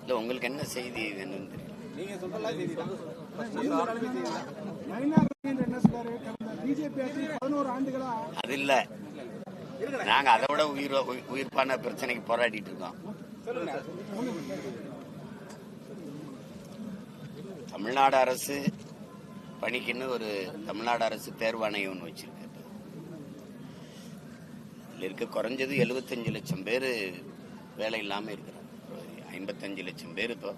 இல்ல உங்களுக்கு என்ன செய்தி வேணும்னு தெரியல. நீங்க அது இல்ல. நாங்க அதை விட உயிர் உயிர்ப்பான பிரச்சனைக்கு போராடிட்டு இருக்கோம். தமிழ்நாடு அரசு பணிக்குன்னு ஒரு தமிழ்நாடு அரசு தேர்வாணையம் ஒன்று வச்சிருக்கு. இதுல இருக்க குறைஞ்சது 75 லட்சம் பேர் வேலை இல்லாமல் இருக்கிறாங்க ஐம்பத்தஞ்சு லட்சம் பேர் இப்போ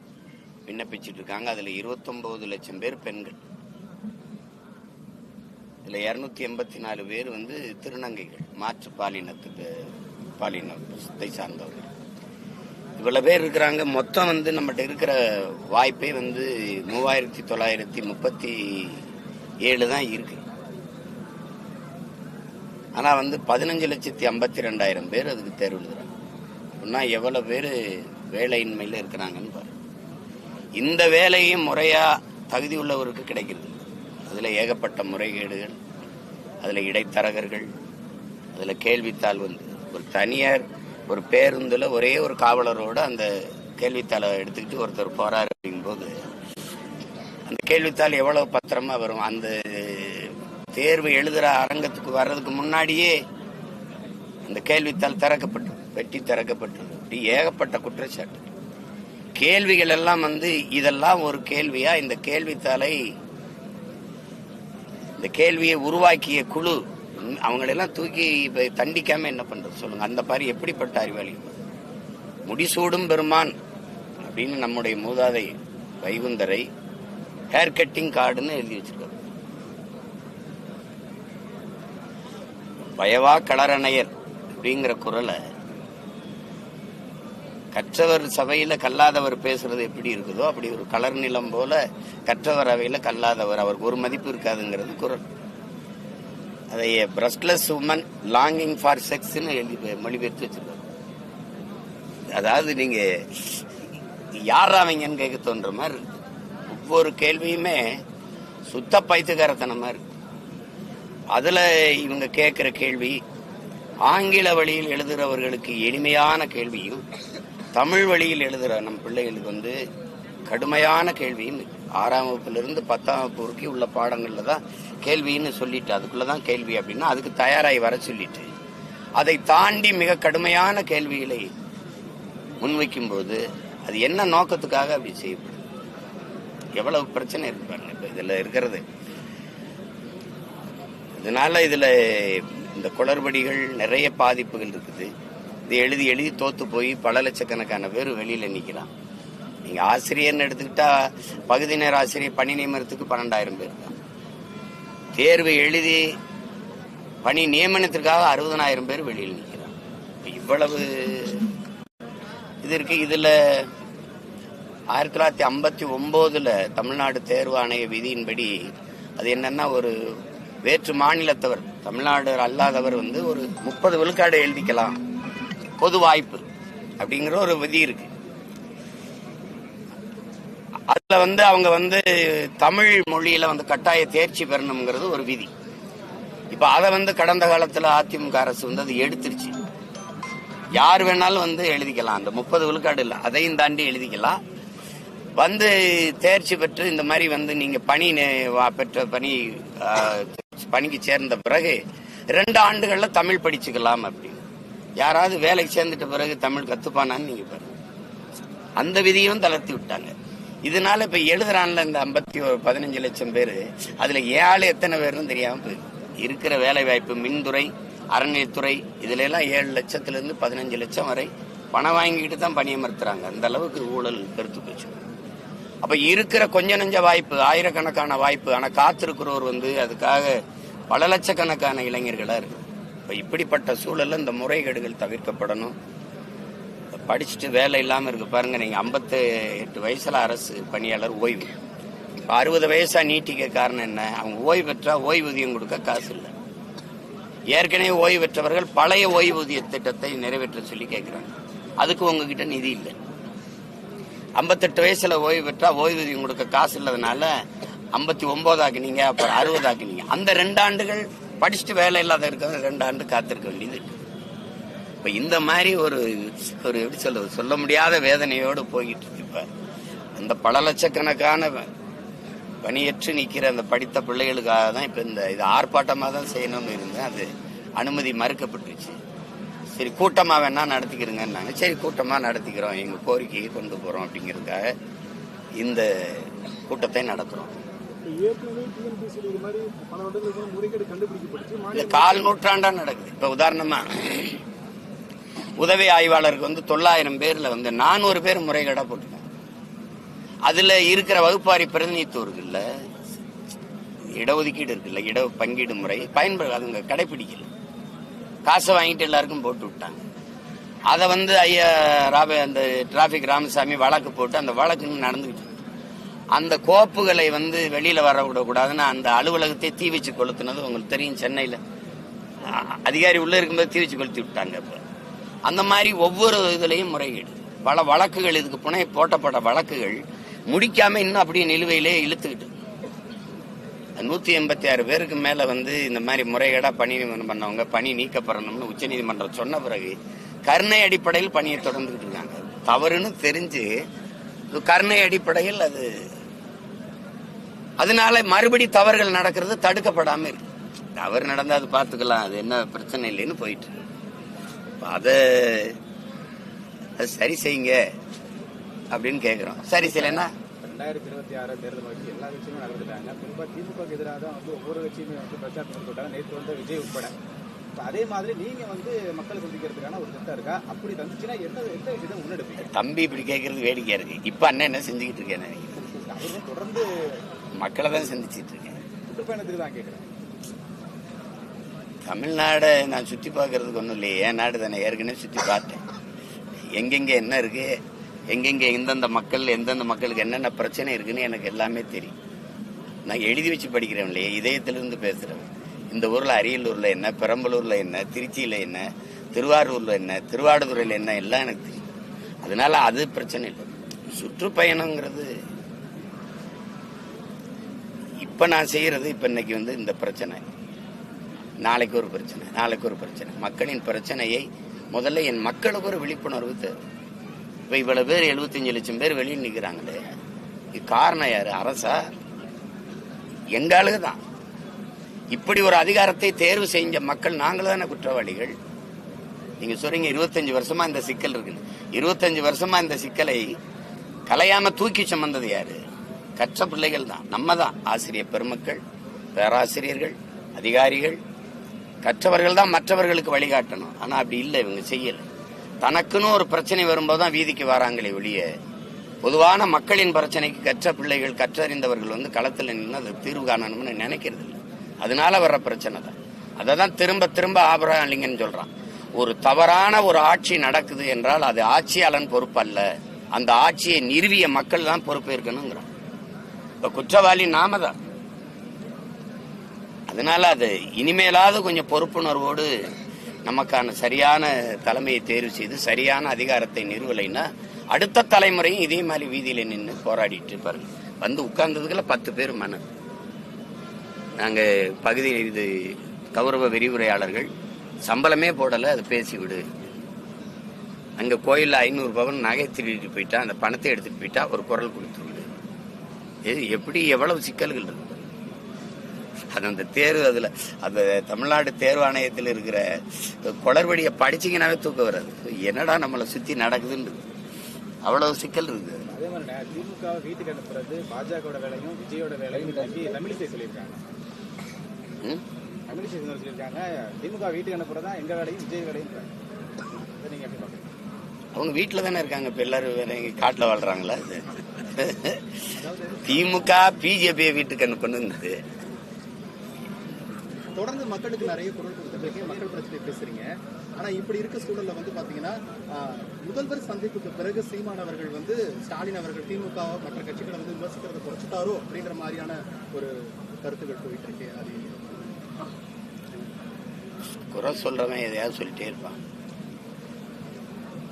விண்ணப்பிச்சிட்டு இருக்காங்க. அதில் இருபத்தொம்போது லட்சம் பேர் பெண்கள். இதில் இரநூத்தி எண்பத்தி நாலு பேர் வந்து திருநங்கைகள் மாற்று பாலினத்துக்கு பாலினத்தை சார்ந்தவர்கள். இவ்வளோ பேர் இருக்கிறாங்க. மொத்தம் வந்து நம்மகிட்ட இருக்கிற வாய்ப்பே வந்து மூவாயிரத்தி தொள்ளாயிரத்தி முப்பத்தி ஏழு தான் இருக்கு. ஆனால் வந்து பதினஞ்சு லட்சத்தி ஐம்பத்தி ரெண்டாயிரம் பேர் அதுக்கு தேர்வு எழுதுறாங்க. அப்படின்னா எவ்வளவு பேர் வேலையின்மையில இருக்கிறாங்கன்னு பாருங்க. இந்த வேலையும் முறையா தகுதி உள்ளவருக்கு கிடைக்கிறது. அதில் அதுல ஏகப்பட்ட முறைகேடுகள் அதுல இடைத்தரகர்கள் அதுல கேள்வித்தாள் வந்து. ஒரு தனியார் ஒரு பேருந்துல ஒரே ஒரு காவலரோட அந்த கேள்வித்தாளை எடுத்துக்கிட்டு ஒருத்தர் போறாரு அப்படிங்கும்போது அந்த கேள்வித்தாள் எவ்வளவு பத்திரமா வரும்? அந்த தேர்வு எழுதுற அரங்கத்துக்கு வர்றதுக்கு முன்னாடியே அந்த கேள்வித்தாள் திறக்கப்பட்டு வெட்டி திறக்கப்பட்டது இப்படி ஏகப்பட்ட குற்றச்சாட்டு கேள்விகள் எல்லாம் வந்து இதெல்லாம் ஒரு கேள்வியா? இந்த கேள்வித்தாளை இந்த கேள்வியை உருவாக்கிய குழு அவங்களெல்லாம் தூக்கி தண்டிக்காம என்ன பண்றது? சொல்லுங்க. அந்த மாதிரி எப்படிப்பட்ட அறிவாளி முடிசூடும் பெருமான் அப்படின்னு நம்முடைய மூதாதை வைகுந்தரை ஹேர் கட்டிங் கார்டுன்னு எழுதி வச்சிருக்காரு. பயவா கலரணையர் அப்படிங்கிற குரலை கற்றவர் சபையில கல்லாதவர் பேசுறது எப்படி இருக்குதோ அப்படி ஒரு கலர் நிலம் போல கற்றவர் அவையில கல்லாதவர். அவருக்கு ஒரு மதிப்பு இருக்காதுங்கிறது குரல். அதை பிரஸ்ட்லெஸ் உமன் லாங்கிங் ஃபார் செக்ஸ்னு எழுதி மொழிபெயர்த்து வச்சிருக்காங்க அதாவது நீங்க யார் அவங்கன்னு கேட்க தோன்ற மாதிரி இருக்கு. ஒவ்வொரு கேள்வியுமே சுத்த பைத்துக்காரத்தனமா இருக்கு. அதுல இவங்க கேட்கிற கேள்வி ஆங்கில வழியில் எழுதுறவர்களுக்கு எளிமையான கேள்வியும் தமிழ் வழியில் எழுதுற நம் பிள்ளைகளுக்கு வந்து கடுமையான கேள்வின்னு ஆறாம் வகுப்பிலிருந்து பத்தாம் வகுப்பு வரைக்கும் உள்ள பாடங்களில் தான் கேள்வின்னு சொல்லிட்டு அதுக்குள்ளதான் கேள்வி அப்படின்னா அதுக்கு தயாராகி வர சொல்லிட்டு. அதை தாண்டி மிக கடுமையான கேள்விகளை முன்வைக்கும் போது அது என்ன நோக்கத்துக்காக அப்படி செய்யப்படுது எவ்வளவு பிரச்சனை இருப்பாங்க இப்போ இதில் இருக்கிறது. இதனால இதில் இந்த குளறுபடிகள் நிறைய பாதிப்புகள் இருக்குது. இது எழுதி எழுதி தோத்து போய் பல லட்சக்கணக்கான பேர் வெளியில நிக்கலாம் நீங்க ஆசிரியர்னு எடுத்துக்கிட்டா பகுதி நேர ஆசிரியர் பணி நியமனத்துக்கு பன்னெண்டாயிரம் பேர் தான் தேர்வு எழுதி பணி நியமனத்திற்காக அறுபதனாயிரம் பேர் வெளியில் நிக்கிறாங்க. இவ்வளவு இது இருக்கு. இதுல ஆயிரத்தி தொள்ளாயிரத்தி ஐம்பத்தி ஒன்பதுல தமிழ்நாடு தேர்வு ஆணைய விதியின்படி அது என்னன்னா ஒரு வேற்று மாநிலத்தவர் தமிழ்நாடு அல்லாதவர் வந்து ஒரு முப்பது விழுக்காடு எழுதிக்கலாம். பொது வாய்ப்பு அப்படிங்கிற ஒரு விதி இருக்கு. அதுல வந்து அவங்க வந்து தமிழ் மொழியில வந்து கட்டாய தேர்ச்சி பெறணுங்கிறது ஒரு விதி. இப்ப அதை வந்து கடந்த காலத்துல அதிமுக அரசு வந்து அது எடுத்துருச்சு. யார் வேணாலும் வந்து எழுதிக்கலாம். அந்த முப்பது விழுக்காடு இல்லை. அதையும் தாண்டி எழுதிக்கலாம். வந்து தேர்ச்சி பெற்று இந்த மாதிரி வந்து நீங்க பணி வா- பெற்ற பணி பணிக்கு சேர்ந்த பிறகு ரெண்டு ஆண்டுகள்ல தமிழ் படிச்சுக்கலாம் அப்படி. யாராவது வேலைக்கு சேர்ந்துட்ட பிறகு தமிழ் கத்துப்பானான்னு நீங்க பாருங்க. அந்த விதியும் தளர்த்தி விட்டாங்க. இதனால இப்ப எழுதுறான்ல இந்த ஐம்பத்தி பதினஞ்சு லட்சம் பேர் அதுல ஏழு எத்தனை பேர்னு தெரியாம போயிருக்கு. இருக்கிற வேலை வாய்ப்பு மின்துறை அறநிலைத்துறை இதுல எல்லாம் ஏழு லட்சத்துல இருந்து பதினஞ்சு லட்சம் வரை பணம் வாங்கிட்டு தான் பணியமர்த்துறாங்க அந்த அளவுக்கு ஊழல் பெருத்து போச்சு. அப்ப இருக்கிற கொஞ்ச நெஞ்ச வாய்ப்பு ஆயிரக்கணக்கான வாய்ப்பு ஆனா காத்திருக்கிறவர் வந்து அதுக்காக பல லட்சக்கணக்கான இளைஞர்களா இருக்கு இப்போ இப்படிப்பட்ட சூழல்ல இந்த முறைகேடுகள் தவிர்க்கப்படணும். படிச்சுட்டு வேலை இல்லாமல் இருக்கு பாருங்க நீங்க 58 எட்டு வயசுல அரசு பணியாளர் ஓய்வு. இப்போ அறுபது வயசா நீட்டிக்க காரணம் என்ன? அவங்க ஓய்வு பெற்றா ஓய்வூதியம் கொடுக்க காசு இல்லை. ஏற்கனவே ஓய்வு பெற்றவர்கள் பழைய ஓய்வூதிய திட்டத்தை நிறைவேற்ற சொல்லி கேட்கிறாங்க அதுக்கு உங்ககிட்ட நிதி இல்லை. ஐம்பத்தெட்டு வயசுல ஓய்வு பெற்றா ஓய்வூதியம் கொடுக்க காசு இல்லாதனால ஐம்பத்தி ஒம்போதாக்குனீங்க அப்புறம் அறுபதாக்குனீங்க அந்த ரெண்டு ஆண்டுகள் படிச்சுட்டு வேலை இல்லாத இருக்கிறது ரெண்டு ஆண்டு காத்திருக்க வேண்டியது இப்போ இப்ப இந்த மாதிரி ஒரு ஒரு எப்படி சொல்றது சொல்ல முடியாத வேதனையோடு போய்கிட்டு இருக்கு இப்ப. அந்த பல லட்சக்கணக்கான பணியற்று நிற்கிற அந்த படித்த பிள்ளைகளுக்காக தான் இப்ப இந்த இது ஆர்ப்பாட்டமாக தான் செய்யணும்னு இருந்தேன். அது அனுமதி மறுக்கப்பட்டுருச்சு சரி கூட்டமாக வேணா நடத்திக்கிறங்கன்னாங்க சரி கூட்டமாக நடத்திக்கிறோம். எங்கள் கோரிக்கையை கொண்டு போகிறோம் அப்படிங்கிறதுக்காக இந்த கூட்டத்தை நடத்துகிறோம் கால் நூற்றாண்டா நடக்குது. இப்ப உதாரணமா உதவி ஆய்வாளருக்கு வந்து தொள்ளாயிரம் பேர்ல வந்து நானூறு பேர் முறைகேடா போட்டுருக்காங்க. அதுல இருக்கிற வகுப்பாரி பிரதிநிதித்துவம் இருக்குல்ல இடஒதுக்கீடு இருக்குல்ல இட பங்கீடு முறை பயன்பட அதுங்க கடைபிடிக்கல காசை வாங்கிட்டு எல்லாருக்கும் போட்டு விட்டாங்க. அதை வந்து ஐயா ராப அந்த டிராபிக் ராமசாமி வழக்கு போட்டு அந்த வழக்கு நடந்துகிட்டு அந்த கோப்புகளை வந்து வெளியில வர விடக்கூடாதுன்னு அந்த அலுவலகத்தை தீ வச்சு கொளுத்துனது உங்களுக்கு தெரியும் சென்னையில. அதிகாரி உள்ள இருக்கும்போது தீ வச்சு கொளுத்தி விட்டாங்க இப்ப அந்த மாதிரி ஒவ்வொரு இதுலையும் முறைகேடு. பல வழக்குகள் இதுக்கு புனை போட்டப்பட்ட வழக்குகள் முடிக்காம இன்னும் அப்படியே நிலுவையிலே இழுத்துக்கிட்டு. நூத்தி எண்பத்தி ஆறு பேருக்கு மேல வந்து இந்த மாதிரி முறைகேடா பணி நியமனம் பண்ணவங்க பணி நீக்கப்படணும்னு உச்சநீதிமன்றம் சொன்ன பிறகு கருணை அடிப்படையில் பணியை தொடர்ந்துகிட்டு இருக்காங்க. தவறுன்னு தெரிஞ்சு கருணை அடிப்படையில் அது அதனால மறுபடி தவறுகள் நடக்கிறது தடுக்கப்படாம இருக்கு. தவறு நடந்தா அது பார்த்துக்கலாம் அது என்ன பிரச்சனை இல்லைன்னு போயிட்டு அதை அது சரி செய்யுங்க அப்படின்னு கேக்குறோம். சரி செய்யலைன்னா? ரெண்டாயிரத்தி இருபத்தி ஆறு தேர்தல் வரைக்கும் எல்லா கட்சியுமே நடந்துட்டாங்க. குறிப்பா திமுகவுக்கு எதிராக தான் வந்து ஒவ்வொரு கட்சியுமே வந்து மேற்கொண்டாங்க நேற்று வந்து விஜய் உட்பட. அதே மாதிரி நீங்க வந்து மக்களை சந்திக்கிறதுக்கான ஒரு திட்டம் இருக்கா? அப்படி தந்துச்சுன்னா எந்த எந்த விஷயத்தை முன்னெடுப்பீங்க? தம்பி இப்படி கேட்கறது வேடிக்கையா இருக்கு. இப்ப அண்ணன் என்ன செஞ்சுக்கிட்டு இருக்கேன் தொடர்ந்து மக்களை தான் சந்திச்சிட்டு இருக்கேன். சுற்றுப்பயணத்துக்கு தான் கேட்கிறேன். தமிழ்நாடை நான் சுத்தி பார்க்கறதுக்கு ஒன்றும் இல்லையே. என் நாடு தானே? ஏற்கனவே சுத்தி பார்த்தேன். எங்கெங்க என்ன இருக்கு? எங்கெங்க எந்தெந்த மக்கள் எந்தெந்த மக்களுக்கு என்னென்ன பிரச்சனை இருக்குன்னு எனக்கு எல்லாமே தெரியும். நான் எழுதி வச்சு படிக்கிறேன் இல்லையே. இதயத்திலிருந்து பேசுறேன் இந்த ஊர்ல அரியலூர்ல என்ன பெரம்பலூர்ல என்ன திருச்சியில என்ன திருவாரூர்ல என்ன திருவாடுதுறையில என்ன எல்லாம் எனக்கு தெரியும். அதனால அது பிரச்சனை இல்லை. சுற்றுப்பயணங்கிறது இப்போ நான் செய்கிறது இப்போ இன்னைக்கு வந்து இந்த பிரச்சனை. நாளைக்கு ஒரு பிரச்சனை நாளைக்கு ஒரு பிரச்சனை. மக்களின் பிரச்சனையை முதல்ல என் மக்களுக்கு ஒரு விழிப்புணர்வு தேவை. இப்போ இவ்வளோ பேர் 75 லட்சம் பேர் வெளியில் நிற்கிறாங்களே இது காரணம் யார்? அரசா? எங்க ஆளுக தான். இப்படி ஒரு அதிகாரத்தை தேர்வு செஞ்ச மக்கள் நாங்கள் தானே குற்றவாளிகள். நீங்க சொல்றீங்க 25 வருஷமா இந்த சிக்கல் இருக்கு 25 வருஷமா இந்த சிக்கலை கலையாம தூக்கி சுமந்தது யாரு? கற்ற பிள்ளைகள் தான். நம்ம தான் ஆசிரியர் பெருமக்கள் பேராசிரியர்கள் அதிகாரிகள். கற்றவர்கள் தான் மற்றவர்களுக்கு வழிகாட்டணும் ஆனா அப்படி இல்லை இவங்க செய்யல. தனக்குன்னு ஒரு பிரச்சனை வரும்போது தான் வீதிக்கு வராங்களே ஒழிய பொதுவான மக்களின் பிரச்சனைக்கு கற்ற பிள்ளைகள் கற்றறிந்தவர்கள் வந்து களத்தில் நின்று அதை தீர்வு காணணும்னு நினைக்கிறது இல்லை. அதனால வர்ற பிரச்சனை தான். அதை தான் திரும்ப திரும்ப ஆபரகம் இல்லைங்கன்னு சொல்றான். ஒரு தவறான ஒரு ஆட்சி நடக்குது என்றால் அது ஆட்சியாளன் பொறுப்பு அல்ல அந்த ஆட்சியை நிறுவிய மக்கள் தான் பொறுப்பேற்கணுங்கிறான். இப்ப குற்றவாளி நாம தான். அதனால அது இனிமேலாவது கொஞ்சம் பொறுப்புணர்வோடு நமக்கான சரியான தலைமையை தேர்வு செய்து சரியான அதிகாரத்தை நிறுவலைன்னா அடுத்த தலைமுறையும் இதே மாதிரி வீதியில நின்று போராடிட்டு இருப்பாரு வந்து உட்கார்ந்ததுக்குள்ள பத்து பேர் மன. நாங்க பகுதி இது கௌரவ விரிவுரையாளர்கள் சம்பளமே போடல அது பேசிவிடு அங்கே அங்க கோயில்ல ஐநூறு பவன் நகை திருடிட்டு போயிட்டா அந்த பணத்தை எடுத்துட்டு போயிட்டா ஒரு குரல் கொடுத்துருவோம் எப்படி எவ்வளவு சிக்கல்கள் இருக்கு? அது அந்த தேர்வு அதுல அந்த தமிழ்நாடு தேர்வாணையத்தில் இருக்கிற குளறுபடியை படிச்சீங்கன்னாவே தூக்கம் வராது. என்னடா நம்மளை சுத்தி நடக்குதுன்னு அவ்வளவு சிக்கல் இருக்குது அதே மாதிரி திமுக வீட்டுக்கு அனுப்புறது பாஜகவோட வேலையும் விஜயோட வேலையும் தமிழிசை சொல்லியிருக்காங்க? தமிழிசை சொல்லியிருக்காங்க. திமுக வீட்டுக்கு அனுப்புறது எங்க வேலையும் விஜய் வேலையும் நீங்க எப்படி அவங்க வீட்டுல தானே இருக்காங்க. இப்ப எல்லாரும் வேற எங்க காட்டுல வாழ்றாங்களா? இது? திமுக பிஜேபி வீட்டுக்கு அனுப்பணுங்கிறது தொடர்ந்து மக்களுக்கு நிறைய குரல் கொடுத்துருக்கீங்க மக்கள் பிரச்சனை பேசுறீங்க. ஆனா இப்படி இருக்க சூழல்ல வந்து பாத்தீங்கன்னா முதல்வர் சந்திப்புக்கு பிறகு சீமான் அவர்கள் வந்து ஸ்டாலின் அவர்கள் திமுக மற்ற கட்சிகளை வந்து விமர்சிக்கிறத குறைச்சிட்டாரோ அப்படின்ற மாதிரியான ஒரு கருத்துக்கள் போயிட்டு இருக்கு. அது குறை சொல்றவன் எதையாவது சொல்லிட்டே இருப்பான்.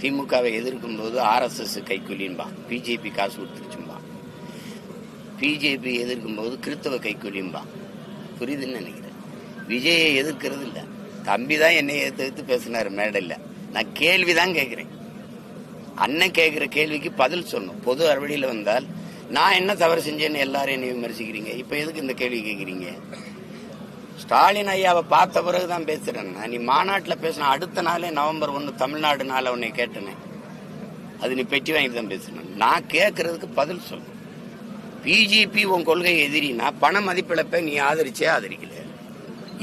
திமுகவை எதிர்க்கும் போது ஆர்எஸ்எஸ் கைக்கூலின்பான் பிஜேபி காசு கொடுத்துருச்சும்பா பிஜேபி எதிர்க்கும் போது கிறிஸ்தவ கைக்கூலின்பான் புரியுதுன்னு நினைக்கிறேன். விஜயை எதிர்க்கிறது இல்லை. தம்பி தான் என்னை எதிர்த்து எடுத்து பேசினார் மேடையில். நான் கேள்விதான் கேட்குறேன். அண்ணன் கேட்குற கேள்விக்கு பதில் சொல்லணும். பொது அறுவடையில் வந்தால் நான் என்ன தவறு செஞ்சேன்னு எல்லாரும் என்னை விமர்சிக்கிறீங்க? இப்போ எதுக்கு இந்த கேள்வி கேட்குறீங்க? ஸ்டாலின் ஐயாவை பார்த்த பிறகுதான் பேசுறேன் நீ மாநாட்டில் பேசின அடுத்த நாளே நவம்பர் ஒன்று தமிழ்நாடு நாள் உன்னை கேட்டேனே. அது நீ பெட்டி வாங்கி தான் பேசணும். நான் கேட்கறதுக்கு பதில் சொல்லு பிஜேபி உன் கொள்கை எதிரினா பண மதிப்பிழப்பை நீ ஆதரிச்சே ஆதரிக்கல.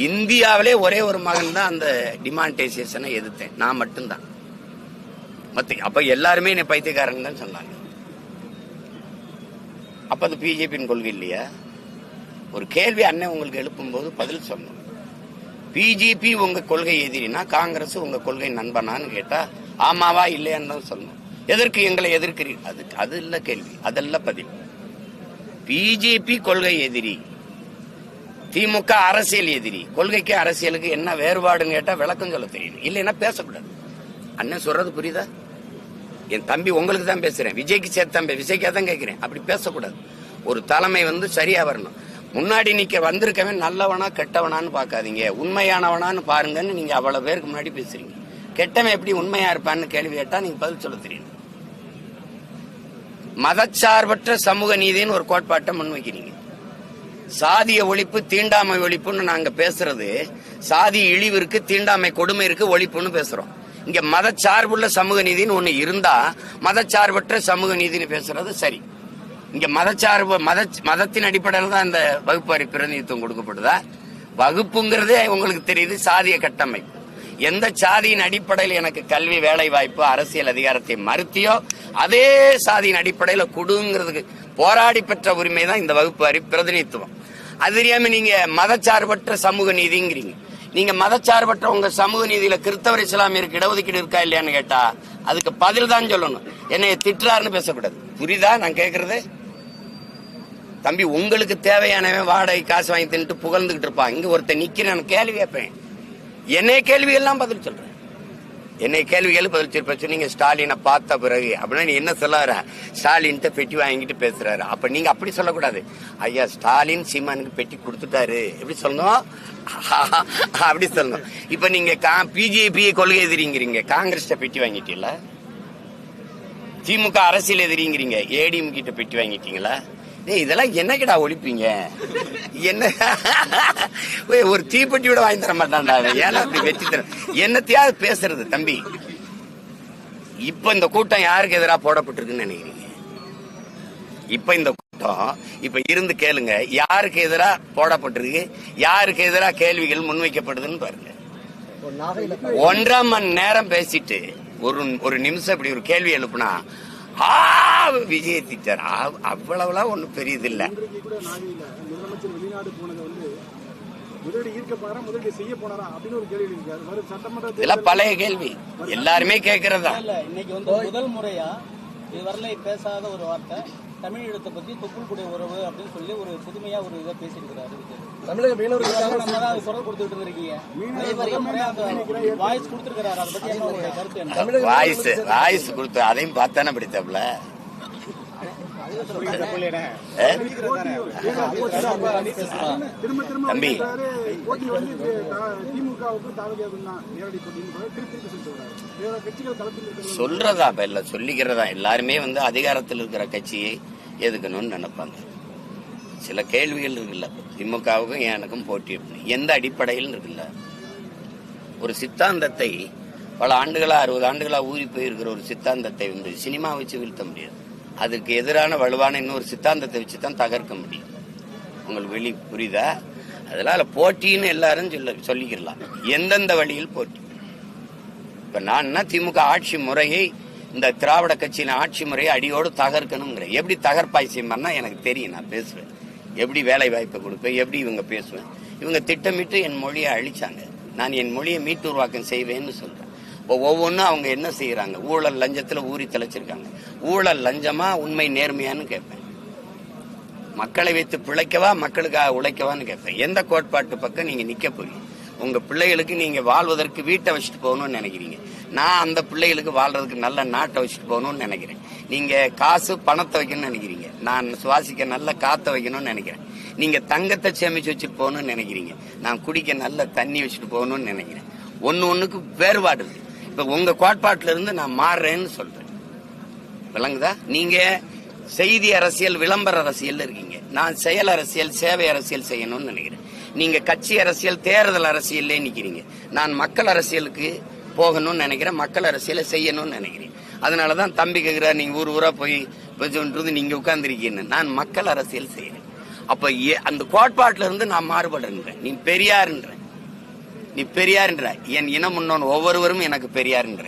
இந்தியாவிலே ஒரே ஒரு மகன் தான் அந்த டிமான்டைசேஷனை எதிர்த்தேன். நான் மட்டும்தான். மத்த அப்ப எல்லாருமே என்னை பைத்தியக்காரங்க தான் சொன்னாங்க. அப்ப அது பிஜேபியின் கொள்கை இல்லையா? ஒரு கேள்வி அண்ணன் உங்களுக்கு எழுப்பும்போது பதில் சொல்லணும். பிஜேபி உங்க கொள்கை எதிரினா காங்கிரஸ் உங்க கொள்கை நண்பனான்னு கேட்டா ஆமாவா இல்லையான்னு தான் சொல்லணும். எதற்கு எங்களை எதிர்க்கிறீர்கள் அது அது இல்ல கேள்வி. அதல்ல பதில். பிஜேபி கொள்கை எதிரி திமுக அரசியல் எதிரி. கொள்கைக்கு அரசியலுக்கு என்ன வேறுபாடுன்னு கேட்டா விளக்கம் சொல்ல தெரியும். இல்லைன்னா பேசக்கூடாது. அண்ணன் சொல்றது புரியுதா? என் தம்பி உங்களுக்கு தான் பேசுறேன். விஜய்க்கு சேர்த்து தான் பே- விஜய்க்கா தான் கேட்கிறேன் அப்படி பேசக்கூடாது. ஒரு தலைமை வந்து சரியா வரணும். முன்னாடி நிக்க வந்திருக்கவன் நல்லவனா கெட்டவனான்னு பார்க்காதீங்க. உண்மையானவனான்னு பாருங்கன்னு நீங்க அவ்வளவு பேருக்கு முன்னாடி பேசுறீங்க. கெட்டவன் எப்படி உண்மையா இருப்பான்னு கேள்வி கேட்டா நீங்க பதில் சொல்ல தெரியும். மதச்சார்பற்ற சமூக நீதின்னு ஒரு கோட்பாட்டை முன்வைக்கிறீங்க. சாதிய ஒழிப்பு தீண்டாமை ஒழிப்புன்னு நாங்க பேசுறது சாதி இழிவு இருக்கு தீண்டாமை கொடுமை இருக்கு ஒழிப்புன்னு பேசுறோம். இங்க மதச்சார்புள்ள சமூக நீதினு ஒண்ணு இருந்தா மதச்சார்பற்ற சமூக நீதின்னு பேசுறது சரி. இங்க மதச்சார்பு மத மதத்தின் அடிப்படையில் தான் இந்த வகுப்பாரி பிரதிநிதித்துவம் கொடுக்கப்படுதா? வகுப்புங்கிறதே உங்களுக்கு தெரியுது சாதிய கட்டமைப்பு. எந்த சாதியின் அடிப்படையில் எனக்கு கல்வி வேலை வாய்ப்பு அரசியல் அதிகாரத்தை மறுத்தியோ அதே சாதியின் அடிப்படையில் கொடுங்கிறதுக்கு போராடி பெற்ற உரிமை தான் இந்த வகுப்பாரி பிரதிநிதித்துவம். அது தெரியாம நீங்க மதச்சார்பற்ற சமூக நீதிங்கிறீங்க. நீங்க மதச்சார்பற்ற உங்க சமூக நீதியில கிறிஸ்தவர் இஸ்லாமியருக்கு இடஒதுக்கீடு இருக்கா இல்லையான்னு கேட்டா அதுக்கு பதில் தான் சொல்லணும். என்னைய திட்டுறாருன்னு பேசக்கூடாது. புரியுதா நான் கேக்குறது? தம்பி உங்களுக்கு தேவையானவன் வாடகை காசு வாங்கி தின்ட்டு புகழ்ந்துகிட்டு இருப்பான். இங்க ஒருத்தன் நிக்கிறேன் கேள்வி கேட்பேன். என்னைய கேள்விகள்லாம் பதில் சொல்றேன். என்னை கேள்விகள் பதில் சொல்ல சொன்னீங்க ஸ்டாலினை பார்த்த பிறகு. அப்படின்னா நீ என்ன சொல்லார ஸ்டாலின்ட்ட பெட்டி வாங்கிட்டு பேசுறாரு. அப்ப நீங்க அப்படி சொல்லக்கூடாது. ஐயா ஸ்டாலின் சீமானுக்கு பெட்டி கொடுத்துட்டாரு. எப்படி சொல்லணும்? அப்படி சொல்லணும். இப்ப நீங்க பிஜேபி கொள்கை எதிரிங்கிறீங்க. காங்கிரஸ் பெட்டி வாங்கிட்டீங்களா? திமுக அரசியல் எதிரிங்கிறீங்க. ஏடிஎம் கிட்ட பெட்டி வாங்கிட்டீங்களா? ஏய் இதெல்லாம் என்னக்கடா ஒழிப்பீங்க? என்ன? ஒரு தீப்பெட்டி விட வாங்கி தர மாட்டான்டா ஏன்னா அப்படி வெற்றி தர? என்னத்தையாவது பேசுறது தம்பி. இப்ப இந்த கூட்டம் யாருக்கு எதிராக போடப்பட்டிருக்குன்னு நினைக்கிறீங்க? இப்ப இந்த கூட்டம் இப்ப இருந்து கேளுங்க யாருக்கு எதிராக போடப்பட்டிருக்கு? யாருக்கு எதிராக கேள்விகள் முன்வைக்கப்படுதுன்னு பாருங்க. ஒன்றரை மணி நேரம் பேசிட்டு ஒரு ஒரு நிமிஷம் இப்படி ஒரு கேள்வி எழுப்புனா ஆ விஜய் திட்டார் அவ்வளவுலாம் ஒண்ணும் பெரியதில்ல. இன்றைக்கு கூட நாகையில முதலமைச்சர் வெளிநாடு போனதை வந்து முதலீடு ஈர்க்க போனாரா முதலீடு செய்ய போனாரா அப்படின்னு ஒரு கேள்வி இருக்காரு வரும் சட்டமன்ற இதெல்லாம் பழைய கேள்வி. எல்லாருமே கேட்கறதா இல்ல இன்னைக்கு வந்து முதல் முறையா இதுவரையில பேசாத ஒரு வார்த்தை தமிழீழத்தை பத்தி தொப்புள்குடி உறவு அப்படின்னு சொல்லி ஒரு புதுமையா ஒரு இதை பேசியிருக்கிறாரு. தமிழக மீனவர்கள் நம்ம தான் அது குரல் கொடுத்துட்டு இருந்திருக்கீங்க. வாய்ஸ் கொடுத்துருக்கிறாரு. அதை பத்தி வாய்ஸ் வாய்ஸ் கொடுத்து அதையும் பார்த்தானே பிடித்தாப்ல தம்பி. சொல்றதா இப்ப இல்ல சொல்லிக்கிறதா எல்லாருமே வந்து அதிகாரத்தில் இருக்கிற கட்சியை எதுக்கணும்னு நினைப்பாங்க சில கேள்விகள் இருக்குல்ல திமுகவுக்கும் எனக்கும் போட்டி அப்படின்னு. எந்த அடிப்படையில் இருக்குல்ல ஒரு சித்தாந்தத்தை பல ஆண்டுகளா அறுபது ஆண்டுகளா ஊறி போயிருக்கிற ஒரு சித்தாந்தத்தை வந்து சினிமா வச்சு வீழ்த்த முடியாது அதுக்கு எதிரான வலுவான இன்னொரு சித்தாந்தத்தை வச்சு தான் தகர்க்க முடியும். உங்களுக்கு வெளி புரியுதா? அதனால போட்டின்னு எல்லாரும் சொல்ல சொல்லிக்கிறலாம் எந்தெந்த வழியில் போட்டி? இப்ப நான் திமுக ஆட்சி முறையை இந்த திராவிட கட்சியின் ஆட்சி முறையை அடியோடு தகர்க்கணுங்கிற எப்படி தகர்ப்பாய் எனக்கு தெரியும் நான் பேசுவேன். எப்படி வேலை வாய்ப்பை கொடுப்பேன் எப்படி இவங்க பேசுவேன். இவங்க திட்டமிட்டு என் மொழியை அழிச்சாங்க. நான் என் மொழியை மீட்டு உருவாக்கம் செய்வேன்னு சொல்றேன். இப்போ ஒவ்வொன்றும் அவங்க என்ன செய்யறாங்க ஊழல் லஞ்சத்துல ஊறி தெளிச்சிருக்காங்க. ஊழல் லஞ்சமா உண்மை நேர்மையான்னு கேட்பேன். மக்களை வைத்து பிழைக்கவா மக்களுக்காக உழைக்கவான்னு கேட்பேன். எந்த கோட்பாட்டு பக்கம் நீங்க நிக்க போறீங்க? உங்க பிள்ளைகளுக்கு நீங்க வாழ்வதற்கு வீட்டை வச்சுட்டு போகணும்னு நினைக்கிறீங்க. நான் அந்த பிள்ளைகளுக்கு வாழ்றதுக்கு நல்ல நாட்டை வச்சுட்டு போகணும்னு நினைக்கிறேன். நீங்க காசு பணத்தை வைக்கணும்னு நினைக்கிறீங்க. நான் சுவாசிக்க நல்ல காற்றை வைக்கணும்னு நினைக்கிறேன். நீங்க தங்கத்தை சேமிச்சு வச்சுட்டு போகணும்னு நினைக்கிறீங்க. நான் குடிக்க நல்ல தண்ணி வச்சுட்டு போகணும்னு நினைக்கிறேன். ஒன்னு ஒண்ணுக்கு வேறுபாடு இருக்கு. இப்ப உங்க கோட்பாட்டில இருந்து நான் மாறுறேன்னு சொல்றேன். விளங்குதா? நீங்க செய்தி அரசியல் விளம்பர அரசியல் இருக்கீங்க. நான் செயல் அரசியல் சேவை அரசியல் செய்யணும்னு நினைக்கிறேன். நீங்க கட்சி அரசியல் தேர்தல் அரசியல்லே நிக்கிறீங்க. நான் மக்கள் அரசியலுக்கு போகணும்னு நினைக்கிறேன். மக்கள் அரசியலை செய்யணும்னு நினைக்கிறேன். அதனாலதான் தம்பி கேக்குறாரு நீங்க ஊர் ஊரா போய் சொல்றது நீங்க உட்கார்ந்துருக்கீங்கன்னு. நான் மக்கள் அரசியல் செய்யறேன். அப்ப ஏ- அந்த கோட்பாட்டில் இருந்து நான் மாறுபடுறேன் நீ பெரியாருன்ற நீ பெரியார்ன்ற. என் இனம் முன்னோன் ஒவ்வொருவரும் எனக்கு பெரியார்ன்ற.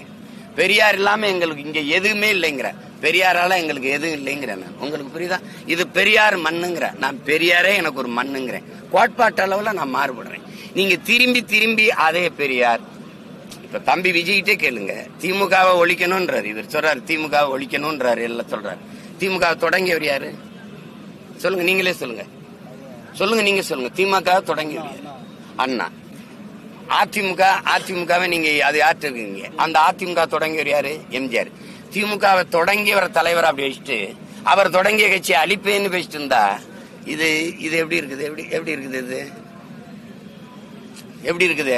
பெரியார் இல்லாம எங்களுக்கு இங்க எதுவுமே இல்லைங்கிற. பெரியாரால எங்களுக்கு எதுவும் இல்லைங்கிற நான். உங்களுக்கு புரியுதா? இது பெரியார் மண்ணுங்கிற. நான் பெரியாரே எனக்கு ஒரு மண்ணுங்கிறேன் கோட்பாட்டு அளவுல நான் மாறுபடுறேன். நீங்க திரும்பி திரும்பி அதே பெரியார். இப்ப தம்பி விஜய்கிட்டே கேளுங்க. திமுகவை ஒழிக்கணும்ன்றாரு. இவர் சொல்றாரு திமுகவை ஒழிக்கணும்ன்றாரு. எல்லாம் சொல்றாரு. திமுக தொடங்கியவர் யாரு? சொல்லுங்க நீங்களே சொல்லுங்க. சொல்லுங்க நீங்க சொல்லுங்க. திமுக தொடங்கியவர் அண்ணா. அதிமுக அதிமுகவை நீங்க அது யார்கிட்ட இருக்கீங்க? அந்த அதிமுக தொடங்கியவர் யாரு? எம்ஜிஆர். திமுகவை தொடங்கியவர் தலைவர் அப்படி வச்சுட்டு அவர் தொடங்கிய கட்சி அழிப்பேன்னு பேசிட்டு இருந்தா இது இது எப்படி இருக்குது? எப்படி எப்படி இருக்குது இது? எப்படி இருக்குது?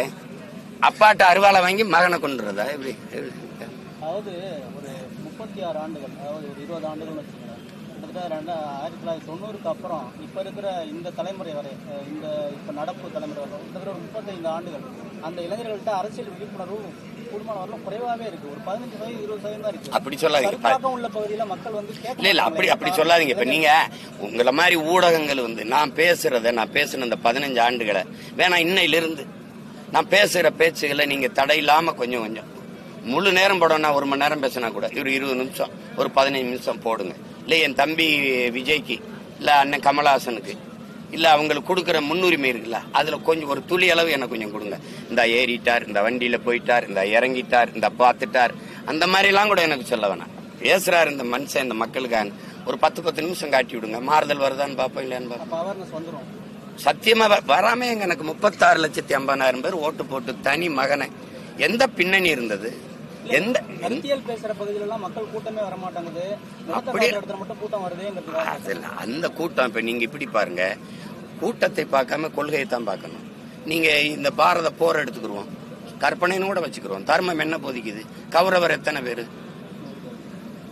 அப்பாட்ட அருவாளை வாங்கி மகனை கொண்டுறதா எப்படி எப்படி? அதாவது ஒரு முப்பத்தி ஆறு ஆண்டுகள் அதாவது ஒரு இருபது ஆண்டுகள் கிட்டத்தட்ட ரெண்டா ஆயிரத்தி தொள்ளாயிரத்தி தொண்ணூறுக்கு அப்புறம் இப்போ இருக்கிற இந்த தலைமுறை வரை இந்த இப்போ நடப்பு தலைமுறை வரை கிட்டத்தட்ட ஒரு முப்பத்தைந்து ஆண்டுகள் அந்த இளைஞர்கள்ட்ட அரசியல் விழிப்புணர்வு கூடுமான வரலும் குறைவாகவே இருக்கு. ஒரு பதினஞ்சு சதவீதம் இருபது சதவீதம் தான் இருக்கு. அப்படி சொல்லாதீங்க. உள்ள பகுதியில மக்கள் வந்து இல்ல இல்ல அப்படி அப்படி சொல்லாதீங்க. இப்ப நீங்க உங்களை மாதிரி ஊடகங்கள் வந்து நான் பேசுறத நான் பேசின இந்த பதினஞ்சு ஆண்டுகளை வேணா இன்னையில இருந்து நான் பேசுற பேச்சுகளை நீங்க தடை இல்லாம கொஞ்சம் கொஞ்சம். முழு நேரம் போடணும்னா ஒரு மணி நேரம் பேசினா கூட ஒரு இருபது நிமிஷம் ஒரு பதினஞ்சு நிமிஷம் போடுங்க. இல்ல என் தம்பி விஜய்க்கு இல்ல அண்ணன் கமலஹாசனுக்கு இல்ல அவங்களுக்கு கொடுக்குற முன்னுரிமை இருக்குல்ல அதுல கொஞ்சம் ஒரு துளி அளவு எனக்கு கொஞ்சம் கொடுங்க. இந்த ஏறிட்டார் இந்த வண்டியில போயிட்டார் இந்த இறங்கிட்டார் இந்த பார்த்துட்டார். அந்த மாதிரி எல்லாம் கூட எனக்கு சொல்ல வேணாம். பேசுறாரு இந்த மனுஷன் இந்த மக்களுக்கான. ஒரு பத்து பத்து நிமிஷம் காட்டி விடுங்க. மாறுதல் வருதான்னு பாப்போம் இல்லையான்னு பாப்போம் அப்போ அவேர்னஸ் வந்துடும் சத்தியமா வ- வராம எங்க எனக்கு முப்பத்தாறு லட்சத்தி ஐம்பதாயிரம் பேர் ஓட்டு போட்டு தனி மகனை. எந்த பின்னணி இருந்தது? எந்த கருத்தியல் பேசுற பகுதியில எல்லாம் மக்கள் கூட்டமே வர மாட்டாங்குது அப்படியே- இடத்துல மட்டும் கூட்டம் வருதுங்கிறதுக்காக அதில் அந்த கூட்டம் இப்ப நீங்க இப்படி பாருங்க. கூட்டத்தை பார்க்காம கொள்கையை தான் பார்க்கணும். நீங்க இந்த பாரத போர் எடுத்துக்கிருவோம். கற்பனைன்னு கூட வச்சுக்கிறோம் தர்மம் என்ன போதிக்குது? கௌரவர் எத்தனை பேரு?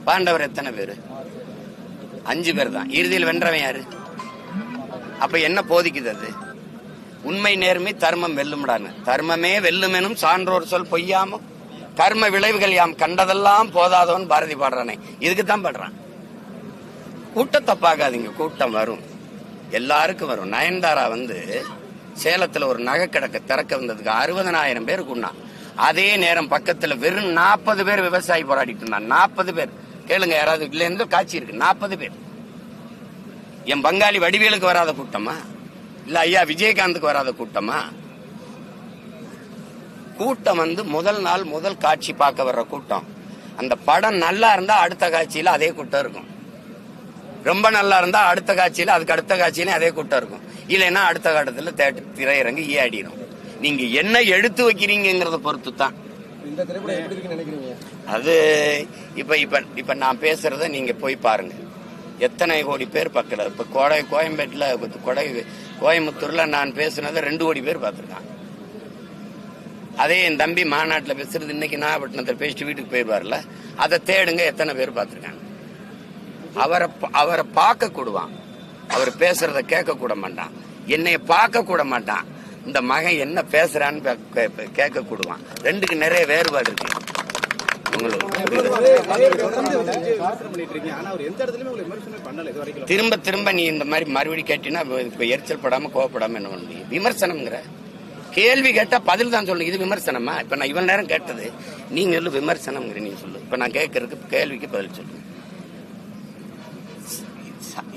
பாண்டவர் எத்தனை பேரு? அஞ்சு பேர் தான். இறுதியில் வென்றவன் யாரு? அப்ப என்ன போதிக்குது அது? உண்மை நேர்மை தர்மம் வெல்லும்டான்னு. தர்மமே வெல்லுமெனும் சான்றோர் சொல் பொய்யாமோ? கர்ம விளைவுகள் யாம் கண்டதெல்லாம் போதாதவன் பாரதி பாடுறானே. இதுக்கு தான் பாடுறான். கூட்டத்தை பார்க்காதீங்க கூட்டம் வரும். எல்லாருக்கும் வரும். நயன்தாரா வந்து சேலத்துல ஒரு நகை கிடக்க திறக்க வந்ததுக்கு அறுபதனாயிரம் பேர் கூண்ணா அதே நேரம் பக்கத்துல வெறும் நாற்பது பேர் விவசாயி போராடிட்டு இருந்தான். நாற்பது பேர். கேளுங்க யாராவது இல்லைன்னு காட்சி இருக்கு. நாற்பது பேர். என் பங்காளி வடிவேலுக்கு வராத கூட்டமா? இல்லை ஐயா விஜயகாந்துக்கு வராத கூட்டமா? கூட்டம் வந்து முதல் நாள் முதல் காட்சி பார்க்க வர்ற கூட்டம். அந்த படம் நல்லா இருந்தா அடுத்த காட்சியில அதே கூட்டம் இருக்கும். ரொம்ப நல்லா இருந்தா அடுத்த காட்சியில அதுக்கு அடுத்த காட்சியில அதே கூட்டம் இருக்கும். இல்லைன்னா அடுத்த காலத்துல தேட்டர் திரையரங்கு ஈயாடிடும் நீங்க என்ன எடுத்து வைக்கிறீங்கிறத பொறுத்து தான் அது இப்ப இப்ப இப்ப நான் பேசுறத நீங்க போய் பாருங்க. எத்தனை கோடி பேர் பார்க்கல. இப்ப கோடை கோயம்பேட்டுல கொடை கோயம்புத்தூர்ல நான் பேசுனதை ரெண்டு கோடி பேர் பார்த்திருக்கான் அதே என் தம்பி மாநாட்டில் பேசுறது இன்னைக்கு நாகப்பட்டினத்தில் பேசிட்டு வீட்டுக்கு போயிடுவார்ல. அதை தேடுங்க எத்தனை பேர் பார்த்துருக்காங்க. அவரை அவரை பார்க்க கூடுவான் அவர் பேசுறத கேட்க கூட மாட்டான். என்னைய பார்க்க கூட மாட்டான். இந்த மகன் என்ன பேசுறான்னு கேட்க கூடுவான் ரெண்டுக்கு நிறைய வேறுபாடு இருக்கு. உங்களுக்கு திரும்ப திரும்ப நீ இந்த மாதிரி மறுபடியும் கேட்டீங்கன்னா எரிச்சல் படாம கோவப்படாம என்ன பண்ண முடியும்? விமர்சனம்ங்கிற. கேள்வி கேட்டா பதில் தான் சொல்லு இது விமர்சனமா? இப்ப நான் இவ்வளவு நேரம் கேட்டது. நீங்க சொல்லு விமர்சனம்ங்கிற நீ சொல்லு. இப்ப நான் கேட்கறதுக்கு கேள்விக்கு பதில் சொல்லு.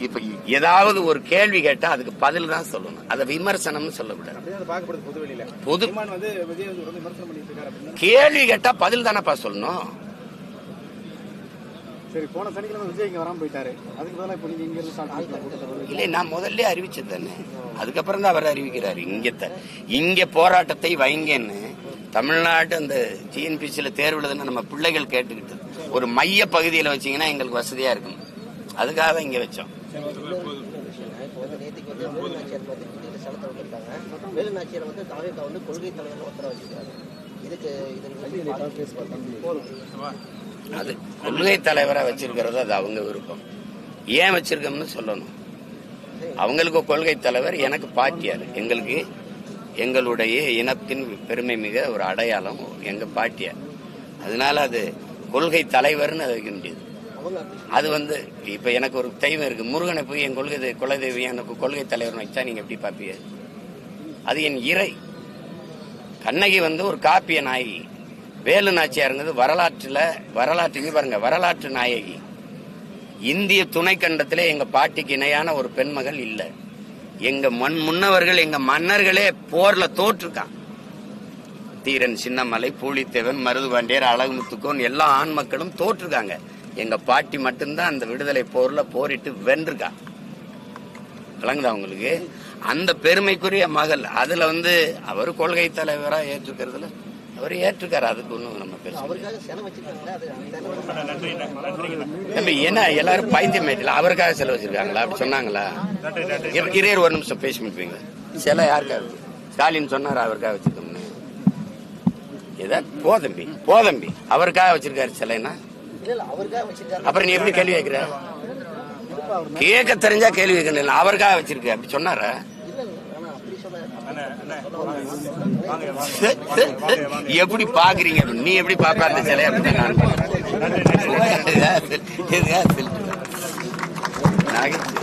இப்ப ஏதாவது ஒரு கேள்வி கேட்டா அதுக்கு பதில் தான் சொல்லணும். அதை விமர்சனம்னு சொல்லக்கூடாது பொது விமர்சனம் கேள்வி கேட்டா பதில் தானப்பா சொல்லணும். சரி போன சனிக்கிழமை விஜய் இங்க வராம போயிட்டாரு அதுக்கு பதிலா இப்போ நீங்க இங்க இருந்து ஸ்டார்ட். இல்லை நான் முதல்ல அறிவிச்சது தானே அதுக்கப்புறம் தான் அவர் அறிவிக்கிறாரு இங்க இங்க போராட்டத்தை வைங்கன்னு தமிழ்நாட்டு அந்த டிஎன்பிசியில தேர்வு எழுதுன நம்ம பிள்ளைகள் கேட்டுக்கிட்டு ஒரு மைய பகுதியில வச்சீங்கன்னா எங்களுக்கு வசதியா இருக்கும் அதுக்காக தான் இங்க வச்சோம் வேலுநாச்சியார் வந்து தாவேக்கா வந்து கொள்கை தலைவர் ஒருத்தர வச்சுக்கிறாங்க இதுக்கு இதுக்கு அது கொள்கை தலைவரா வச்சிருக்கிறது அது அவங்க விருப்பம். ஏன் வச்சிருக்கோம்னு சொல்லணும். அவங்களுக்கு கொள்கை தலைவர் எனக்கு பாட்டியார். எங்களுக்கு எங்களுடைய இனத்தின் பெருமை மிக ஒரு அடையாளம் எங்க பாட்டியார். அதனால அது கொள்கை தலைவர்னு அது வைக்க முடியாது. அது வந்து இப்ப எனக்கு ஒரு தெய்வம் இருக்கு. முருகனை போய் என் கொள்கை குலதெய்வம் எனக்கு கொள்கை தலைவர்னு வச்சா நீங்க எப்படி பாப்பீங்க அது என் இறை. கண்ணகி வந்து ஒரு காப்பிய நாயகி. வேலு நாச்சியாருங்கிறது வரலாற்றில் வரலாற்று பாருங்க வரலாற்று நாயகி. இந்திய துணைக்கண்டத்திலே எங்க பாட்டிக்கு இணையான ஒரு பெண்மகள் இல்லை. எங்க மண் முன்னவர்கள் எங்க மன்னர்களே போர்ல தோற்றுருக்கான் தீரன் சின்னமலை பூலித்தேவன் மருதுபாண்டியர் அழகுமுத்துக்கோன் எல்லா ஆண் மக்களும் தோற்றுருக்காங்க எங்க பாட்டி மட்டும்தான் அந்த விடுதலை போர்ல போரிட்டு வென்றிருக்கா விளங்குதா உங்களுக்கு? அந்த பெருமைக்குரிய மகள் அதுல வந்து அவர் கொள்கை தலைவராக ஏற்றுக்கிறதுல அவர் ஏற்றுக்காரு அதுக்கு ஒண்ணும் நம்ம பேச முடியாது. அவருக்காக செலவு வச்சிருக்காங்க அது அந்த தம்பி என்ன எல்லாரும் பைத்தியம் ஆயிட்டல அவருக்காக செலவு வச்சிருக்காங்களா? அப்படி சொன்னாங்களா? இரு- இரு இரு, ஒரு நிமிஷம் பேசி முடிப்பீங்க சிலை யாருக்காக ஸ்டாலின் சொன்னார் அவருக்காக வச்சிருக்கோம்னு ஏதா போதம்பி போதம்பி அவருக்காக வச்சிருக்காரு சிலைனா அப்புறம் நீ எப்படி கேள்வி கேட்கிற? கேட்க தெரிஞ்சா கேள்வி கேட்கணும் அவருக்காக வச்சிருக்க அப்படி சொன்னாரா இல்ல இல்ல ஆனா அப்படி சொல்ல எப்படி பாக்குறீங்க நீ எப்படி பாப்ப அந்த சிலையை அப்படி நான்